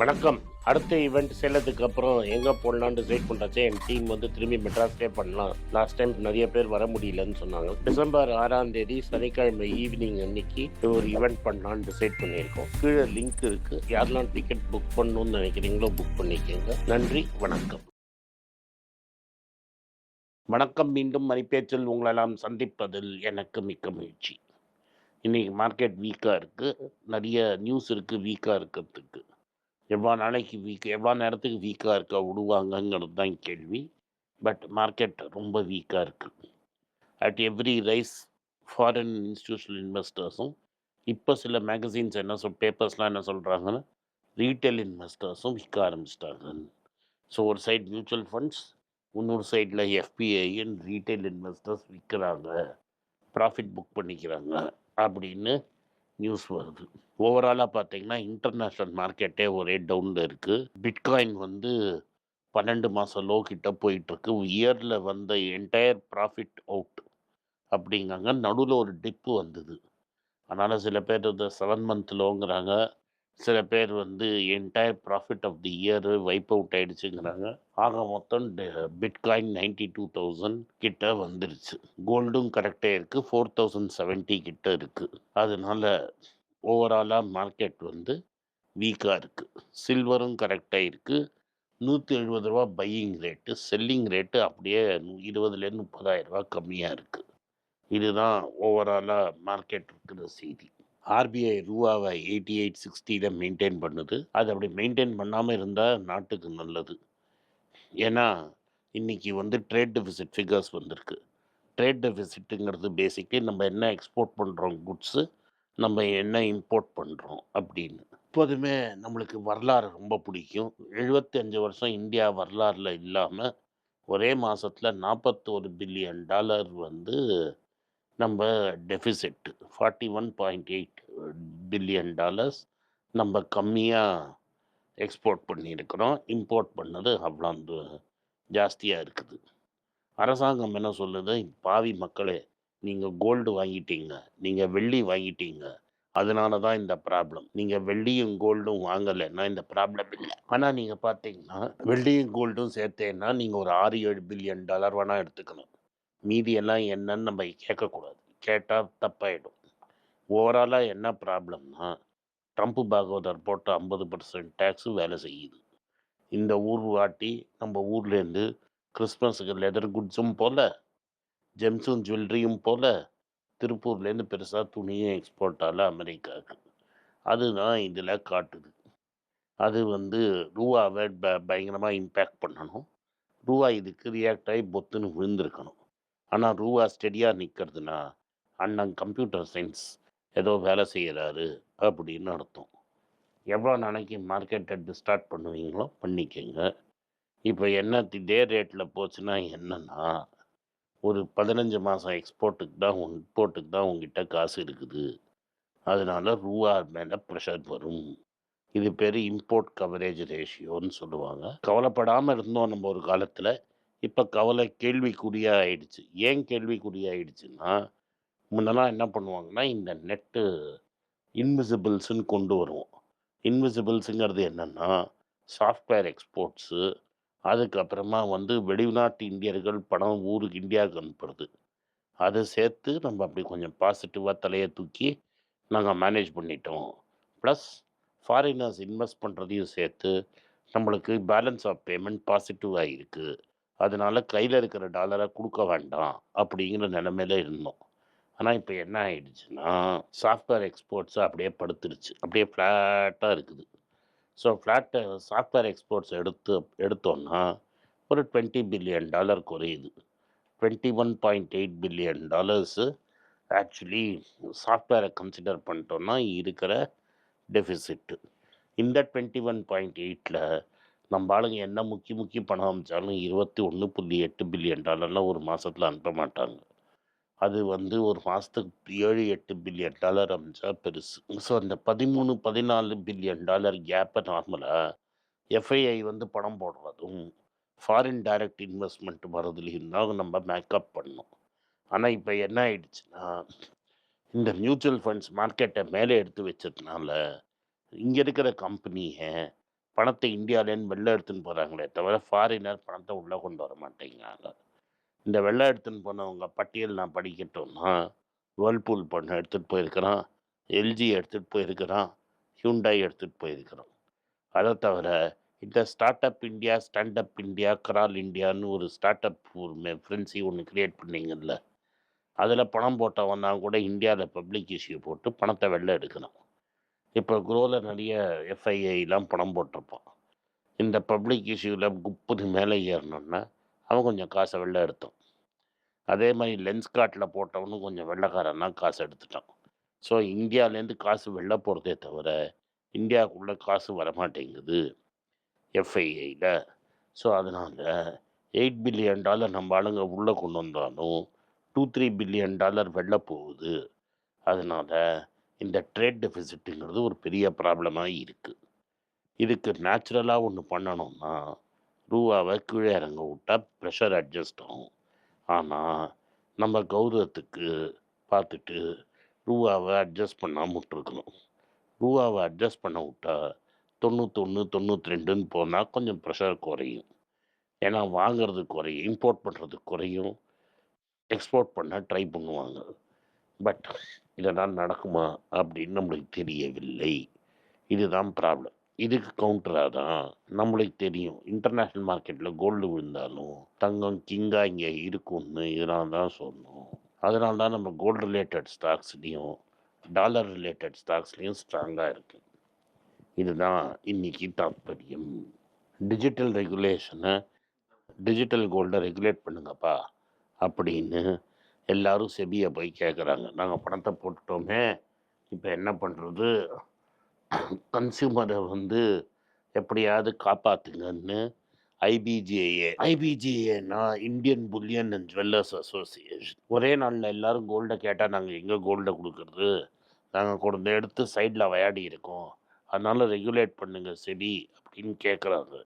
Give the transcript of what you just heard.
வணக்கம். அடுத்த ஈவெண்ட் செல்லதுக்கு அப்புறம் எங்கே போடலான்னு டிசைட் பண்ணுறச்சே என் டீம் வந்து திரும்பி மெட்ராஸ்லேயே பண்ணலாம். லாஸ்ட் டைம் நிறைய பேர் வர முடியலன்னு சொன்னாங்க. டிசம்பர் ஆறாம் தேதி சனிக்கிழமை ஈவினிங் அன்னைக்கு ஒரு ஈவெண்ட் பண்ணலான்னு டிசைட் பண்ணியிருக்கோம். கீழே லிங்க் இருக்கு. யாரெல்லாம் டிக்கெட் புக் பண்ணணும்னு நினைக்கிறீங்களோ புக் பண்ணிக்கோங்க. நன்றி வணக்கம். வணக்கம் மீண்டும் மணிப்பேச்சில் உங்களெல்லாம் சந்திப்பதில் எனக்கு மிக்க மகிழ்ச்சி. இன்னைக்கு மார்க்கெட் வீக்காக இருக்குது நிறைய நியூஸ் இருக்குது வீக்காக இருக்கிறதுக்கு. எவ்வளோ நாளைக்கு வீக் எவ்வளோ நேரத்துக்கு வீக்காக இருக்க விடுவாங்கங்கிறது தான் கேள்வி. பட் மார்க்கெட் ரொம்ப வீக்காக இருக்குது at every rise foreign institutional இன்வெஸ்டர்ஸும் இப்போ சில மேகசின்ஸ் என்ன சொல் பேப்பர்ஸ்லாம் என்ன சொல்கிறாங்கன்னா ரீட்டைல் இன்வெஸ்டர்ஸும் விற்க ஆரம்பிச்சிட்டாங்க. ஸோ ஒரு சைட் மியூச்சுவல் ஃபண்ட்ஸ் இன்னொரு சைடில் எஃபிஐன்னு ரீட்டைல் இன்வெஸ்டர்ஸ் விற்கிறாங்க. ப்ராஃபிட் புக் பண்ணிக்கிறாங்க. அப்படின்னு நியூஸ் வருது. ஓவராலாக பார்த்தீங்கன்னா இன்டர்நேஷ்னல் மார்க்கெட்டே ஒரே டவுனில் இருக்குது பிட்காயின் வந்து பன்னெண்டு மாதம் லோ கிட்ட போயிட்டுருக்கு. இயரில் வந்த என்டையர் ப்ராஃபிட் அவுட் அப்படிங்காங்க. நடுவில் ஒரு டிப்பு வந்தது. அதனால் சில பேர் இந்த செவன் மந்த் லோங்கிறாங்க சில பேர் வந்து entire profit of the year wipe out ஆயிடுச்சுங்கிறாங்க. ஆக மொத்தம் பிட்காயின் நைன்டி டூ தௌசண்ட் கிட்ட வந்துருச்சு. கோல்டும் கரெக்டாக இருக்குது ஃபோர் தௌசண்ட் செவன்ட்டி கிட்ட இருக்குது அதனால ஓவராலாக மார்க்கெட் வந்து வீக்காக இருக்குது சில்வரும் கரெக்டாக இருக்குது நூற்றி எழுபது ரூபா பையிங் ரேட்டு செல்லிங் ரேட்டு அப்படியே இருபதுலேருந்து முப்பதாயிரம் ரூபா கம்மியாக இருக்குது இதுதான் ஓவராலாக மார்க்கெட் இருக்கிற செய்தி. ஆர்பிஐ ரூபாவை எயிட்டி எயிட் சிக்ஸ்டியில் மெயின்டைன் பண்ணுது. அது அப்படி மெயின்டைன் பண்ணாமல் இருந்தால் நாட்டுக்கு நல்லது. ஏன்னா இன்னைக்கு வந்து ட்ரேட் டெபிசிட் ஃபிகர்ஸ் வந்திருக்கு. ட்ரேட் டெபிசிட்டுங்கிறது பேசிக்லி நம்ம என்ன எக்ஸ்போர்ட் பண்ணுறோம் குட்ஸு நம்ம என்ன இம்போர்ட் பண்ணுறோம் அப்படின்னு. எப்போதுமே நம்மளுக்கு வரலாறு ரொம்ப பிடிக்கும். 75 வருஷம் இந்தியா வரலாறில் இல்லாமல் ஒரே மாதத்தில் நாற்பத்தோரு பில்லியன் டாலர் வந்து நம்ம deficit forty one point eight billion dollars நம்ம கம்மியாக எக்ஸ்போர்ட் பண்ணியிருக்கிறோம். இம்போர்ட் பண்ணது அவ்வளோ ஜாஸ்தியாக இருக்குது. அரசாங்கம் என்ன சொல்லுது? பாவி மக்களே நீங்கள் கோல்டு வாங்கிட்டீங்க நீங்கள் வெள்ளி வாங்கிட்டீங்க. அதனால தான் இந்த ப்ராப்ளம் நீங்கள் வெள்ளியும் கோல்டும் வாங்கலைன்னா இந்த ப்ராப்ளம் இல்லை. ஆனால் நீங்கள் பார்த்தீங்கன்னா வெள்ளியும் கோல்டும் சேர்த்தேன்னா நீங்கள் ஒரு ஆறு ஏழு பில்லியன் டாலர் வேணால் எடுத்துக்கணும். மீதியெல்லாம் என்னன்னு நம்ம கேட்கக்கூடாது. கேட்டால் தப்பாயிடும். ஓவராலாக என்ன ப்ராப்ளம்னா ட்ரம்ப் பாகவதர் போட்ட ஐம்பது பர்சன்ட் டேக்ஸு வேலை செய்யுது. இந்த ஊர் வாட்டி நம்ம ஊர்லேருந்து கிறிஸ்மஸுக்கு லெதர் குட்ஸும் போல் ஜெம்ஸும் ஜுவல்லரியும் போல் திருப்பூர்லேருந்து பெருசாக துணியும் எக்ஸ்போர்ட் ஆகல அமெரிக்காவுக்கு. அதுதான் இதில் காட்டுது. அது வந்து ரூபாவை ப பயங்கரமாக இம்பேக்ட் பண்ணணும். ரூபா இதுக்கு ரியாக்ட் ஆகி பொத்துன்னு விழுந்திருக்கணும். ஆனால் ரூபா ஸ்டெடியாக நிற்கிறதுனா அண்ணன் கம்ப்யூட்டர் சயின்ஸ் ஏதோ வேலை செய்கிறாரு அப்படின்னு அர்த்தம். எவ்வளோ நாளைக்கு மார்க்கெட்டை ஸ்டார்ட் பண்ணுவீங்களோ பண்ணிக்கங்க. இப்போ என்ன இதே ரேட்டில் போச்சுன்னா என்னன்னா ஒரு பதினஞ்சு மாதம் எக்ஸ்போர்ட்டுக்கு தான் இம்போர்ட்டுக்கு தான் உங்ககிட்ட காசு இருக்குது. அதனால ரூபா மேலே ப்ரெஷர் வரும். இது பேர் இம்போர்ட் கவரேஜ் ரேஷியோன்னு சொல்லுவாங்க. கவலைப்படாமல் இருந்தோம் நம்ம ஒரு காலத்தில். இப்போ கவலை கேள்விக்குறியாக ஆயிடுச்சு ஏன் கேள்விக்குறியாயிடுச்சுன்னா முன்னெல்லாம் என்ன பண்ணுவாங்கன்னா இந்த நெட்டு இன்விசிபிள்ஸுன்னு கொண்டு வருவோம். இன்விசிபிள்ஸுங்கிறது என்னென்னா சாஃப்ட்வேர் எக்ஸ்போர்ட்ஸு அதுக்கப்புறமா வந்து வெளிநாட்டு இந்தியர்கள் பணம் ஊருக்கு இந்தியாவுக்கு அனுப்புறது. அதை சேர்த்து நம்ம அப்படி கொஞ்சம் பாசிட்டிவாக தலையை தூக்கி நாங்கள் மேனேஜ் பண்ணிட்டோம். ப்ளஸ் ஃபாரினர்ஸ் இன்வெஸ்ட் பண்ணுறதையும் சேர்த்து நம்மளுக்கு பேலன்ஸ் ஆஃப் பேமெண்ட் பாசிட்டிவாக இருக்குது அதனால கையில் இருக்கிற டாலரை கொடுக்க வேண்டாம் அப்படிங்கிற நிலமையில இருந்தோம். ஆனால் இப்போ என்ன ஆயிடுச்சுன்னா சாஃப்ட்வேர் எக்ஸ்போர்ட்ஸை அப்படியே படுத்துருச்சு. அப்படியே ஃப்ளாட்டாக இருக்குது. ஸோ ஃப்ளாட்டை சாஃப்ட்வேர் எக்ஸ்போர்ட்ஸ் எடுத்து எடுத்தோன்னா ஒரு டுவெண்ட்டி பில்லியன் டாலர் குறையுது. Twenty one point eight billion dollars actually சாஃப்ட்வேரை கன்சிடர் பண்ணிட்டோன்னா இருக்கிற டெஃபிசிட்டு இந்த டுவெண்ட்டி ஒன் பாயிண்ட் எயிட்டில் நம்ம ஆளுங்க என்ன முக்கி முக்கி பணம் அமைச்சாலும் இருபத்தி ஒன்று புள்ளி எட்டு பில்லியன் டாலர்லாம் ஒரு மாதத்தில் அனுப்ப மாட்டாங்க. அது வந்து ஒரு மாதத்துக்கு ஏழு எட்டு பில்லியன் டாலர் அமைச்சா பெருசு. ஸோ அந்த பதிமூணு பதினாலு பில்லியன் டாலர் கேப்பை நார்மலாக எஃப்ஐஐ வந்து பணம் போடுறதும் ஃபாரின் டைரக்ட் இன்வெஸ்ட்மெண்ட் வர்றதுலையும் தான் நம்ம மேக்கப் பண்ணோம். ஆனால் இப்போ என்ன ஆயிடுச்சுன்னா இந்த மியூச்சுவல் ஃபண்ட்ஸ் மார்க்கெட்டை மேலே எடுத்து வச்சதுனால இங்கே இருக்கிற கம்பெனியை பணத்தை இந்தியாவிலேருந்து வெளில எடுத்துன்னு போகிறாங்களே தவிர ஃபாரினர் பணத்தை உள்ளே கொண்டு வர மாட்டேங்கிறாங்க. இந்த வெள்ளை எடுத்துன்னு போனவங்க பட்டியல் நான் படிக்கட்டோம்னா வேர்ல்பூல் பண்ண எடுத்துகிட்டு போயிருக்கிறான் எல்ஜி எடுத்துகிட்டு போயிருக்கிறான் ஹியூண்டாய் எடுத்துகிட்டு போயிருக்கிறான். அதை தவிர இந்த start up India stand up India Carol இந்தியான்னு ஒரு ஸ்டார்ட் அப் ஒரு ஃப்ரெண்ட்ஸி ஒன்று கிரியேட் பண்ணிங்கல்ல அதில் பணம் போட்டவன் தான் கூட இந்தியாவில் பப்ளிக் இஷ்யூ போட்டு பணத்தை வெளில எடுக்கணும் இப்போ குரோவில் நிறைய எஃப்ஐஐலாம் பணம் போட்டிருப்பான். இந்த பப்ளிக் இஷ்யூவில் குப்புது மேலே ஏறணுன்னா அவன் கொஞ்சம் காசை வெளில எடுத்தான். அதே மாதிரி லென்ஸ் காட்டில் போட்டவனும் கொஞ்சம் வெள்ளைக்காரன்னா காசு எடுத்துட்டான். ஸோ இந்தியாவிலேருந்து காசு வெளில போகிறதே தவிர இந்தியாவுக்குள்ளே காசு வரமாட்டேங்குது எஃப்ஐஐயில் ஸோ அதனால் எயிட் பில்லியன் டாலர் நம்ம ஆளுங்க உள்ளே கொண்டு வந்தாலும் டூ த்ரீ பில்லியன் டாலர் வெளில போகுது. அதனால் இந்த ட்ரேட் டெபிசிட்டுங்கிறது ஒரு பெரிய ப்ராப்ளமாக இருக்குது இதுக்கு நேச்சுரலாக ஒன்று பண்ணணும்னா ரூபாவை கீழே இறங்க விட்டால் ப்ரெஷர் அட்ஜஸ்ட் ஆகும். ஆனால் நம்ம கௌரவத்துக்கு பார்த்துட்டு ரூபாவை அட்ஜஸ்ட் பண்ணாமல் விட்டுருக்கணும். ரூபாவை அட்ஜஸ்ட் பண்ண விட்டா தொண்ணூத்தொன்று தொண்ணூற்றி ரெண்டுன்னு போனால் கொஞ்சம் ப்ரெஷர் குறையும். ஏன்னா வாங்கிறது குறையும் இம்போர்ட் பண்ணுறது குறையும் எக்ஸ்போர்ட் பண்ண ட்ரை பண்ணுவாங்க. பட் இதெல்லாம் நடக்குமா அப்படின்னு நம்மளுக்கு தெரியவில்லை. இதுதான் ப்ராப்ளம் இதுக்கு கவுண்டராக தான் நம்மளுக்கு தெரியும். இன்டர்நேஷ்னல் மார்க்கெட்டில் கோல்டு விழுந்தாலும் தங்கம் கிங்காக இங்கே இருக்கும்னு இதெல்லாம் தான் சொன்னோம் அதனால தான் நம்ம கோல்டு ரிலேட்டட் ஸ்டாக்ஸ்லேயும் டாலர் ரிலேட்டட் ஸ்டாக்ஸ்லேயும் ஸ்ட்ராங்காக இருக்குது இதுதான் இன்றைக்கி தாற்பயம். டிஜிட்டல் ரெகுலேஷனை டிஜிட்டல் கோல்டை ரெகுலேட் பண்ணுங்கப்பா அப்படின்னு எல்லாரும் செபியை போய் கேட்குறாங்க நாங்கள் பணத்தை போட்டுட்டோமே இப்போ என்ன பண்ணுறது கன்சியூமரை வந்து எப்படியாவது காப்பாற்றுங்கன்னு IBJA ஐபிஜிஏனா Indian bullion and jewellers association ஒரே நாளில் எல்லோரும் கோல்டை கேட்டால் நாங்கள் எங்கே கோல்டை கொடுக்குறது? நாங்கள் கொண்டு எடுத்து சைடில் விளையாடி இருக்கோம். அதனால் ரெகுலேட் பண்ணுங்கள் செபி அப்படின்னு கேட்குறாங்க